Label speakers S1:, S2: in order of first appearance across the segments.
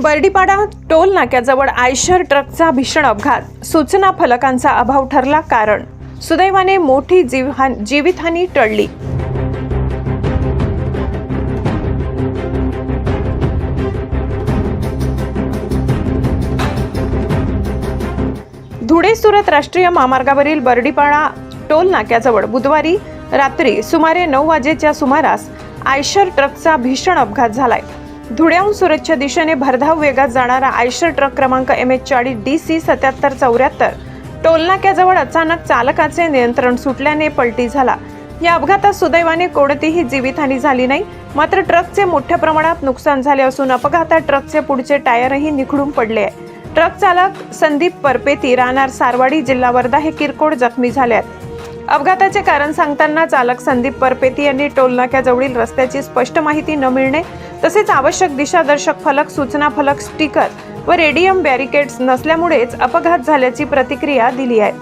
S1: बर्डीपाडा toll नाक्याजवळ Eicher ट्रकचा भीषण अपघात. सूचना फलकांचा अभाव ठरला कारण. सुदैवाने मोठी जीवहान जीवितहानी टळली. धुळे सुरत राष्ट्रीय महामार्गावरील बर्डीपाडा टोल नाक्याजवळ बुधवारी रात्री सुमारे नऊ वाजेच्या सुमारास आयशर ट्रकचा भीषण अपघात झालाय. धुळ्याहून सुरतच्या दिशेने भरधाव वेगात जाणारा आयशर ट्रक क्रमांक एम एच चाळीस डी सी सत्याहत्तर चौऱ्याहत्तर टोलनाक्याजवळ अचानक चालकाचे नियंत्रण सुटल्याने पलटी झाला. या अपघातात सुदैवाने कोणतीही जीवितहानी झाली नाही. मात्र ट्रकचे मोठ्या प्रमाणात नुकसान झाले असून अपघातात ट्रकचे पुढचे टायरही निखडून पडले आहे. ट्रक चालक संदीप परपेती राहणार सारवाडी जिल्हा वर्धा हे किरकोळ जखमी झाले आहेत. अपघाताचे कारण सांगताना चालक संदीप परपेती यांनी टोलनाक्याजवळील रस्त्याची स्पष्ट माहिती न मिळणे तसेच आवश्यक दिशादर्शक फलक सूचना फलक स्टिकर व रेडियम बॅरिकेड्स नसल्यामुळेच अपघात झाल्याची प्रतिक्रिया दिली आहे.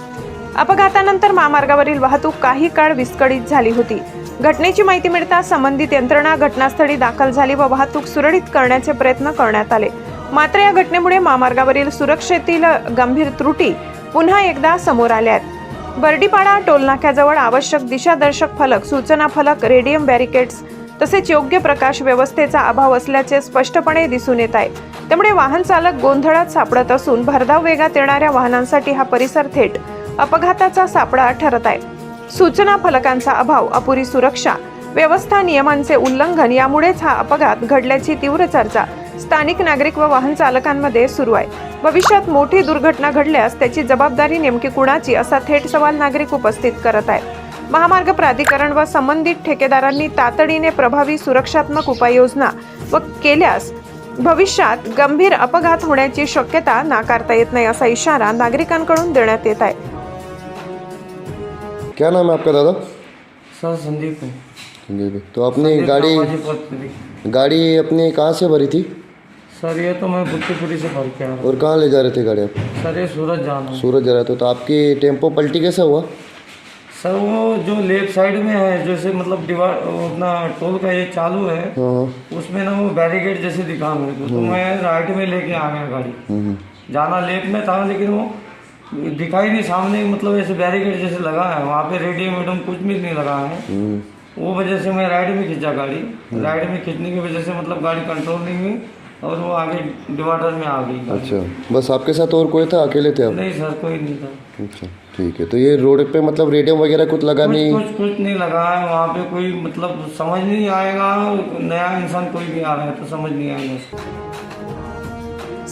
S1: अपघातानंतर महामार्गावरील वाहतूक काही काळ विस्कळीत झाली होती. घटनेची माहिती मिळताच संबंधित यंत्रणा घटनास्थळी दाखल झाली व वाहतूक सुरळीत करण्याचे प्रयत्न करण्यात आले. मात्र या घटनेमुळे महामार्गावरील सुरक्षेतील गंभीर त्रुटी पुन्हा एकदा समोर आल्या आहेत. बर्डीपाडा टोलनाक्याजवळ आवश्यक दिशादर्शक फलक सूचना फलक रेडियम बॅरिकेड्स तसेच योग्य प्रकाश व्यवस्थेचा अभाव असल्याचे स्पष्टपणे दिसून येत आहे. त्यामुळे वाहन चालक गोंधळात सापडत असून भरधाव वेगात येणाऱ्या वाहनांसाठी हा परिसर थेट अपघाताचा सापळा ठरत आहे. सूचना फलकांचा अभाव अपुरी सुरक्षा व्यवस्था नियमांचे उल्लंघन यामुळेच हा अपघात घडल्याची तीव्र चर्चा स्थानिक नागरिक व वाहन चालकांमध्ये सुरू आहे. भविष्यात मोठी दुर्घटना घडल्यास त्याची जबाबदारी नेमकी कुणाची असा थेट सवाल नागरिक उपस्थित करत आहेत. महामार्ग प्राधिकरण व संबंधित ठेकेदारांनी तातडीने प्रभावी सुरक्षात्मक उपाययोजना व केल्यास भविष्यात गंभीर अपघात होण्याची शक्यता नाकारता येत नाही असा इशारा नागरिकांकडून देण्यात येत आहे.
S2: क्या नाम है आपका दादा?
S3: सर संदीप है।
S2: जी। तो अपनी
S3: संदीप
S2: गाड़ी। गाड़ी अपनी कहाँ से भरी थी?
S3: सर ये तो मैं बुट्टीपुरी से भर के आया हूँ।
S2: और कहाँ ले जा रहे थे गाड़ी आप?
S3: सर ये सूरत जाना है।
S2: सूरत जा रहे थे तो आपकी टेंपो पलटी कैसे हुआ?
S3: सर वो जो लेफ़्ट साइड में है जैसे मतलब डिवाइड अपना टोल का ये चालू है
S2: हाँ हाँ।
S3: उसमें ना वो बैरिकेड जैसे दिखा मेरे को तो मैं राइट में लेके आ गया गाड़ी। जाना लेफ़्ट में था लेकिन वो दिखाई नहीं सामने मतलब ऐसे बैरिकेड जैसे लगा है वहाँ पे रेडियम वेडियम कुछ भी नहीं लगा है। वो वजह से मैं राइट में खींचा गाड़ी। राइट में खींचने की वजह से मतलब गाड़ी कंट्रोल नहीं हुई। और वो आगे डिवाइडर में आ गई।
S2: अच्छा बस आपके साथ और कोई था? अकेले थे आप?
S3: नहीं सर कोई नहीं था।
S2: अच्छा ठीक है तो ये रोड पे मतलब रेडियम वगैरह कुछ लगा
S3: कुछ
S2: नहीं?
S3: कुछ कुछ नहीं लगा है वहाँ पे कोई मतलब समझ नहीं आएगा नया इंसान कोई भी आ रहा है तो समझ नहीं आएगा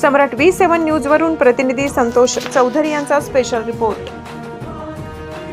S1: सम्राट व्ही सेवन न्यूजवरून प्रतिनिधी संतोष चौधरी यांचा स्पेशल रिपोर्ट